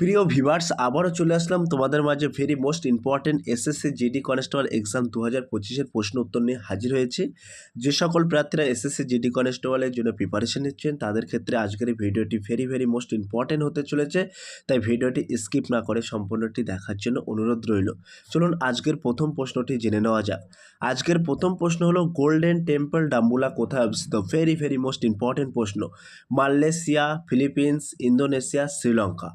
প্রিয় ভিভার্স আবারও চলে আসলাম তোমাদের মাঝে very most important SSC GD constable exam দু হাজার পঁচিশের প্রশ্ন উত্তর নিয়ে হাজির হয়েছি। যে সকল প্রার্থীরা এসএসসি জিডি কনস্টেবলের জন্য প্রিপারেশন নিচ্ছেন, তাদের ক্ষেত্রে আজকের এই ভিডিওটি ভেরি ভেরি মোস্ট ইম্পর্টেন্ট হতে চলেছে। তাই ভিডিওটি স্কিপ না করে সম্পূর্ণটি দেখার জন্য অনুরোধ রইল। চলুন আজকের প্রথম প্রশ্নটি জেনে নেওয়া যাক। আজকের প্রথম প্রশ্ন হলো গোল্ডেন টেম্পল ডাম্বুলা কোথায় অবস্থিত? ভেরি ভেরি মোস্ট ইম্পর্টেন্ট প্রশ্ন। Malaysia, Philippines, Indonesia, Sri Lanka.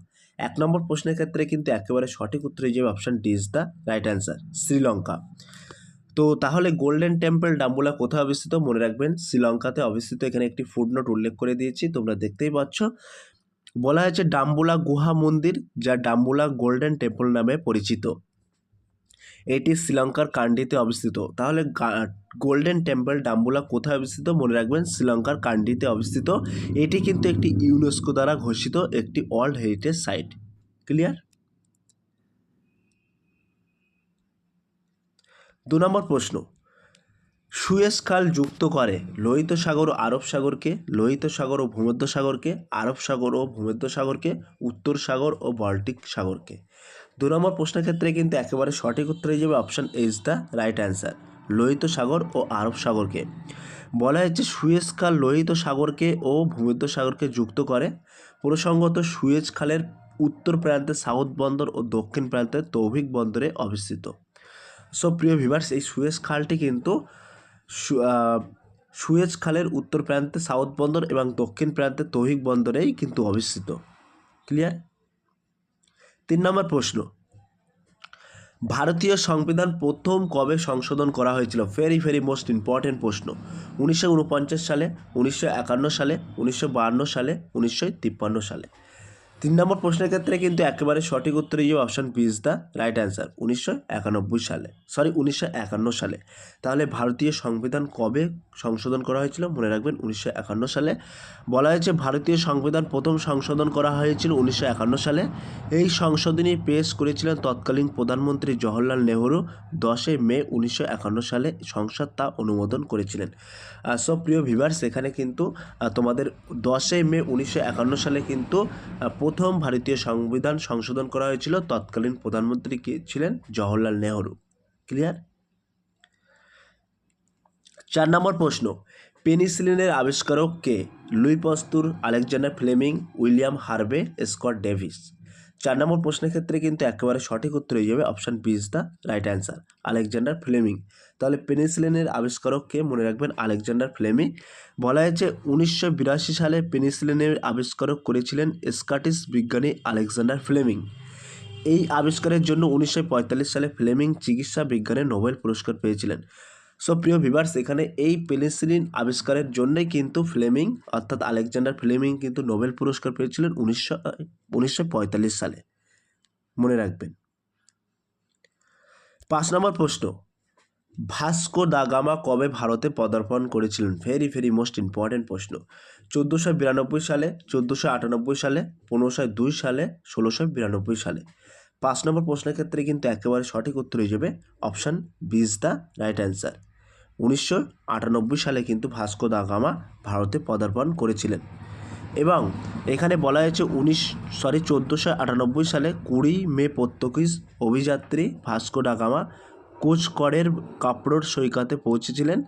এক নম্বর প্রশ্নের ক্ষেত্রে কিন্তু একেবারে সঠিক উত্তর হিসেবে option D is the right answer Sri Lanka. তো তাহলে গোল্ডেন টেম্পল ডাম্বুলা কোথায় অবস্থিত? মনে রাখবেন, শ্রীলঙ্কাতে অবস্থিত এখানে একটি ফুডনোট উল্লেখ করে দিয়েছি, তোমরা দেখতেই পাচ্ছ। বলা হয়েছে ডাম্বুলা গুহা মন্দির, যা ডাম্বুলা গোল্ডেন টেম্পল নামে পরিচিত। এটি শ্রীলঙ্কার কান্ডিতে অবস্থিত। তাহলে গোল্ডেন টেম্পল ডাম্বুলা কোথায় অবস্থিত? মনে রাখবেন, শ্রীলঙ্কার কান্ডিতে অবস্থিত। এটি কিন্তু একটি ইউনেস্কো দ্বারা ঘোষিত একটি ওয়ার্ল্ড হেরিটেজ সাইট। ক্লিয়ার? দু নম্বর প্রশ্ন। সুয়েজ খাল যুক্ত করে লোহিত সাগর ও আরব সাগরকে, লোহিত সাগর ও ভূমধ্য সাগরকে আরব সাগর ও ভূমধ্য সাগরকে উত্তর সাগর ও বাল্টিক সাগরকে। দু নম্বর প্রশ্নের ক্ষেত্রে কিন্তু একেবারে সঠিক উত্তর হয়ে যাবে option is the right answer লোহিত সাগর ও আরব সাগরকে। বলা হয়েছে সুয়েজ খাল লোহিত সাগরকে ও ভূমধ্য সাগরকে যুক্ত করে। প্রসঙ্গত সুয়েজ খালের উত্তর প্রান্তে সাউথ বন্দর ও দক্ষিণ প্রান্তে তৌভিক বন্দরে অবস্থিত। সো প্রিয় ভিভার্স এই সুয়েজ খালটি কিন্তু সুয়েজ খালের উত্তর প্রান্তে সাউথ বন্দর এবং দক্ষিণ প্রান্তে তৌহিক বন্দরেই কিন্তু অবস্থিত। ক্লিয়ার তিন নম্বর প্রশ্ন। ভারতীয় সংবিধান প্রথম কবে সংশোধন করা হয়েছিল? ভেরি ভেরি মোস্ট ইম্পর্টেন্ট প্রশ্ন। উনিশশো উনপঞ্চাশ সালে, উনিশশো একান্ন সালে, উনিশশো সালে, উনিশশো তিপ্পান্ন সালে। তিন নম্বর প্রশ্নের ক্ষেত্রে কিন্তু একেবারে সঠিক উত্তর হিসেবে option B is the right answer উনিশশো একানব্বই সালে সরি উনিশশো একান্ন সালে। তাহলে ভারতীয় সংবিধান কবে সংশোধন করা হয়েছিল? মনে রাখবেন, উনিশশো একান্ন সালে। বলা হয়েছে ভারতীয় সংবিধান প্রথম সংশোধন করা হয়েছিল উনিশশো একান্ন সালে। এই সংশোধনী পেশ করেছিলেন তৎকালীন প্রধানমন্ত্রী জওহরলাল নেহরু দশই মে উনিশশো একান্ন সালে। সংসদ তা অনুমোদন করেছিলেন। সব প্রিয় ভিভার্স এখানে কিন্তু তোমাদের দশই মে উনিশশো একান্ন সালে কিন্তু প্রথম ভারতীয় সংবিধান সংশোধন করা হয়েছিল তৎকালীন প্রধানমন্ত্রী কে ছিলেন? জওহরলাল নেহরু। ক্লিয়ার চার নম্বর প্রশ্ন। পেনিসিলিনের আবিষ্কারক কে? Louis Pasteur Alexander Fleming, William Harvey, Scott Davis. চার নম্বর প্রশ্নের ক্ষেত্রে কিন্তু একেবারে সঠিক উত্তর হয়ে যাবে option B is the right answer Alexander Fleming. তাহলে পেনিসিলিনের আবিষ্কারককে মনে রাখবেন? Alexander Fleming. বলা হয়েছে উনিশশো বিরাশি সালে পেনিসিলিনের আবিষ্কারক করেছিলেন স্কটিশ বিজ্ঞানী আলেকজান্ডার ফ্লেমিং। এই আবিষ্কারের জন্য উনিশশো পঁয়তাল্লিশ সালে ফ্লেমিং চিকিৎসা বিজ্ঞানে নোবেল পুরস্কার পেয়েছিলেন। সো প্রিয় ভিভার্স এখানে এই পেনিসিলিন আবিষ্কারের জন্যই কিন্তু ফ্লেমিং অর্থাৎ আলেকজান্ডার ফ্লেমিং কিন্তু নোবেল পুরস্কার পেয়েছিলেন উনিশশো উনিশশো সালে। মনে রাখবেন। পাঁচ নম্বর প্রশ্ন। ভাস্কো দা গামা কবে ভারতে পদার্পণ করেছিলেন? ভেরি ভেরি মোস্ট ইম্পর্টেন্ট প্রশ্ন। চোদ্দোশো বিরানব্বই সালে, চোদ্দোশো আটানব্বই সালে, পনেরোশো দুই সালে, ষোলোশো বিরানব্বই সালে। পাঁচ নম্বর প্রশ্নের ক্ষেত্রে কিন্তু একেবারে সঠিক উত্তর হয়ে যাবে option B is the right answer উনিশশো আটানব্বই সালে কিন্তু ভাস্কো দা গামা ভারতে পদার্পণ করেছিলেন। এবং এখানে বলা হয়েছে উনিশ সরি চোদ্দোশো আটানব্বই সালে কুড়ি মে পর্তুগিজ অভিযাত্রী ভাস্কো ডা গামা কোচকড়ের কাপড়োর সৈকতে পৌঁছেছিলেন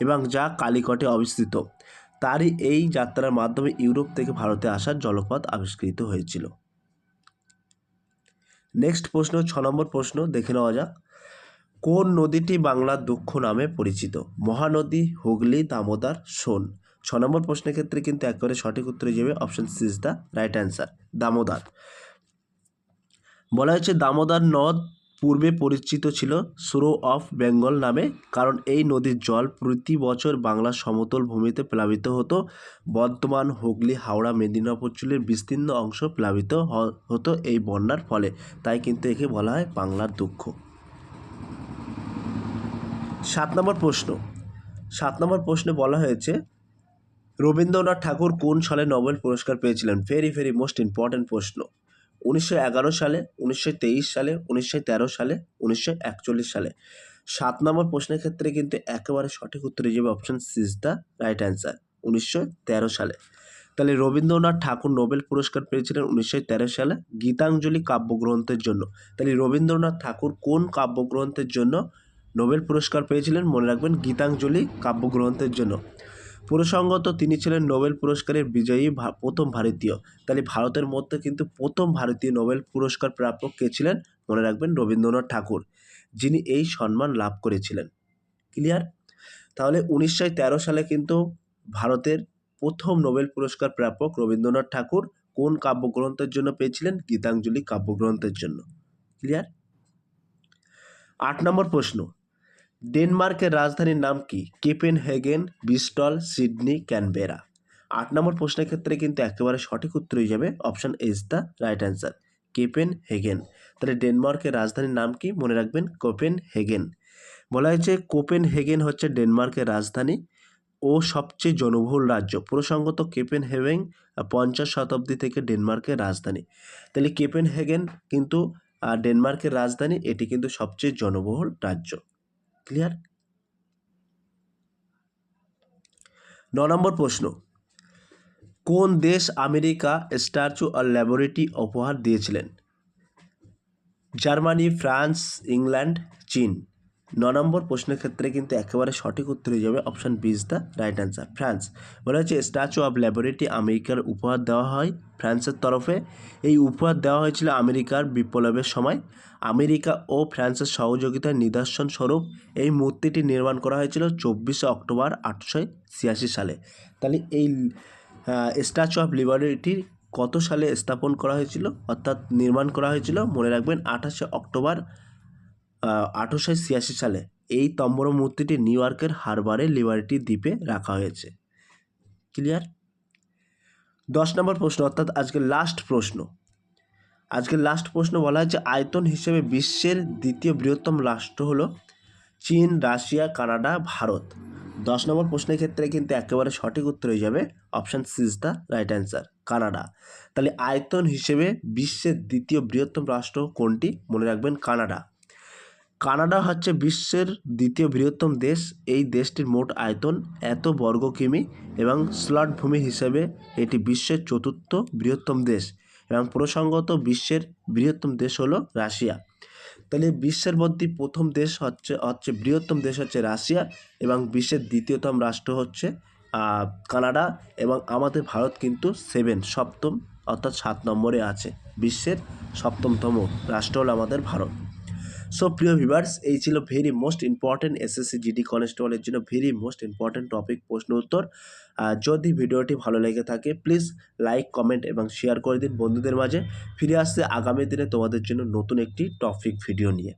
এবং যা কালিকটে অবস্থিত। তারই এই যাত্রার মাধ্যমে ইউরোপ থেকে ভারতে আসার জলপথ আবিষ্কৃত হয়েছিল। নেক্সট প্রশ্ন, ছ নম্বর প্রশ্ন দেখে নেওয়া যাক। কোন নদীটি বাংলার দুঃখ নামে পরিচিত? মহানদী, হুগলি, দামোদর, সোন। ছ নম্বর প্রশ্নের ক্ষেত্রে কিন্তু একেবারে সঠিক উত্তরে যাবে option C is the right answer, Damodar. বলা হয়েছে দামোদর নদ পূর্বে পরিচিত ছিল সুরো অফ বেঙ্গল নামে, কারণ এই নদীর জল প্রতি বছর বাংলার সমতল ভূমিতে প্লাবিত হতো। বর্ধমান হুগলি, হাওড়া, মেদিনীপুর চুলের বিস্তীর্ণ অংশ প্লাবিত হতো এই বন্যার ফলে। তাই কিন্তু একে বলা হয় বাংলার দুঃখ। সাত নম্বর প্রশ্ন। সাত নম্বর প্রশ্নে বলা হয়েছে, রবীন্দ্রনাথ ঠাকুর কোন সালে নোবেল পুরস্কার পেয়েছিলেন? ভেরি ভেরি মোস্ট ইম্পর্ট্যান্ট প্রশ্ন। উনিশশো এগারো সালে, উনিশশো তেইশ সালে, উনিশশো তেরো সালে, উনিশশো একচল্লিশ সালে। সাত নম্বর প্রশ্নের ক্ষেত্রে কিন্তু একেবারে সঠিক উত্তর হিসেবে option C is the right answer উনিশশো তেরো সালে। তাহলে রবীন্দ্রনাথ ঠাকুর নোবেল পুরস্কার পেয়েছিলেন উনিশশো তেরো সালে গীতাঞ্জলি কাব্যগ্রন্থের জন্য। তাহলে রবীন্দ্রনাথ ঠাকুর কোন কাব্যগ্রন্থের জন্য নোবেল পুরস্কার পেয়েছিলেন, মনে রাখবেন, গীতাঞ্জলি কাব্যগ্রন্থের জন্য। প্রসঙ্গত তিনি ছিলেন নোবেল পুরস্কারের বিজয়ী প্রথম ভারতীয়। তাহলে ভারতের মধ্যে কিন্তু প্রথম ভারতীয় নোবেল পুরস্কার প্রাপক কে ছিলেন, মনে রাখবেন, রবীন্দ্রনাথ ঠাকুর, যিনি এই সম্মান লাভ করেছিলেন। ক্লিয়ার? তাহলে উনিশশো তেরো সালে কিন্তু ভারতের প্রথম নোবেল পুরস্কার প্রাপক রবীন্দ্রনাথ ঠাকুর কোন কাব্যগ্রন্থের জন্য পেয়েছিলেন, গীতাঞ্জলি কাব্যগ্রন্থের জন্য। ক্লিয়ার? আট নম্বর প্রশ্ন। ডেনমার্কের রাজধানীর নাম কি? Copenhagen Bristol Sydney, Canberra. আট নম্বর প্রশ্নের ক্ষেত্রে কিন্তু একেবারে সঠিক উত্তর হয়ে যাবে option is the right answer Copenhagen তাহলে ডেনমার্কের রাজধানীর নাম কি? মনে রাখবেন কোপেন হেগেন বলা হয়েছে কোপেন হেগেন হচ্ছে ডেনমার্কের রাজধানী ও সবচেয়ে জনবহুল রাজ্য। প্রসঙ্গত কেপেন হেভেন পঞ্চাশ শতাব্দী থেকে ডেনমার্কের রাজধানী। তাহলে কেপেন হেগেন কিন্তু ডেনমার্কের রাজধানী, এটি কিন্তু সবচেয়ে জনবহুল রাজ্য। ক্লিয়ার ন নম্বর প্রশ্ন। কোন দেশ আমেরিকা, স্ট্যাচু আর ল্যাবরেটরি উপহার দিয়েছিলেন? জার্মানি, ফ্রান্স, ইংল্যান্ড, চীন। ন নম্বর প্রশ্নের ক্ষেত্রে কিন্তু একেবারে সঠিক উত্তর হয়ে যাবে option B is the right answer France, বলা হচ্ছে স্ট্যাচু অফ ল্যাবরেটরি আমেরিকার উপহার দেওয়া হয়। ফ্রান্সের তরফে এই উপহার দেওয়া হয়েছিল আমেরিকার বিপ্লবের সময়। আমেরিকা ও ফ্রান্সের সহযোগিতার নিদর্শন স্বরূপ এই মূর্তিটি নির্মাণ করা হয়েছিল চব্বিশে অক্টোবর আটশো ছিয়াশি সালে। তাহলে এই স্ট্যাচু অফ লিবারেটি কত সালে স্থাপন করা হয়েছিল? অর্থাৎ নির্মাণ করা হয়েছিল, মনে রাখবেন, আঠাশে অক্টোবর আঠারোশো ছিয়াশি সালে এই তম্বর মূর্তিটি নিউ ইয়র্কের হারবারে লিবার্টি দ্বীপে রাখা হয়েছে। ক্লিয়ার? দশ নম্বর প্রশ্ন, অর্থাৎ আজকের লাস্ট প্রশ্ন। আজকের লাস্ট প্রশ্ন বলা হয়েছে, আয়তন হিসেবে বিশ্বের দ্বিতীয় বৃহত্তম রাষ্ট্র হলো চীন, রাশিয়া, কানাডা, ভারত। দশ নম্বর প্রশ্নের ক্ষেত্রে কিন্তু একেবারে সঠিক উত্তর হয়ে যাবে option C is the right answer Canada. তাহলে আয়তন হিসেবে বিশ্বের দ্বিতীয় বৃহত্তম রাষ্ট্র কোনটি? মনে রাখবেন কানাডা। কানাডা হচ্ছে বিশ্বের দ্বিতীয় বৃহত্তম দেশ। এই দেশটির মোট আয়তন এত বর্গ কিমি এবং স্লট ভূমি হিসেবে এটি বিশ্বের চতুর্থ বৃহত্তম দেশ এবং প্রসঙ্গত বিশ্বের বৃহত্তম দেশ হলো রাশিয়া। তাহলে বিশ্বের মধ্যে প্রথম দেশ হচ্ছে হচ্ছে, বৃহত্তম দেশ হচ্ছে রাশিয়া এবং বিশ্বের দ্বিতীয়তম রাষ্ট্র হচ্ছে কানাডা এবং আমাদের ভারত কিন্তু সেভেন, সপ্তম, অর্থাৎ সাত নম্বরে আছে। বিশ্বের সপ্তমতম রাষ্ট্র হলো আমাদের ভারত। সো প্রিয় ভিভার্স এই ছিল very most important SSC GD কনস্টেবলের জন্য ভেরি মোস্ট ইম্পর্টেন্ট টপিক প্রশ্ন উত্তর। যদি ভিডিওটি ভালো লেগে থাকে প্লিজ লাইক কমেন্ট এবং শেয়ার করে দিন বন্ধুদের মাঝে। ফিরে আসছে আগামী দিনে তোমাদের জন্য নতুন একটি টপিক ভিডিও নিয়ে।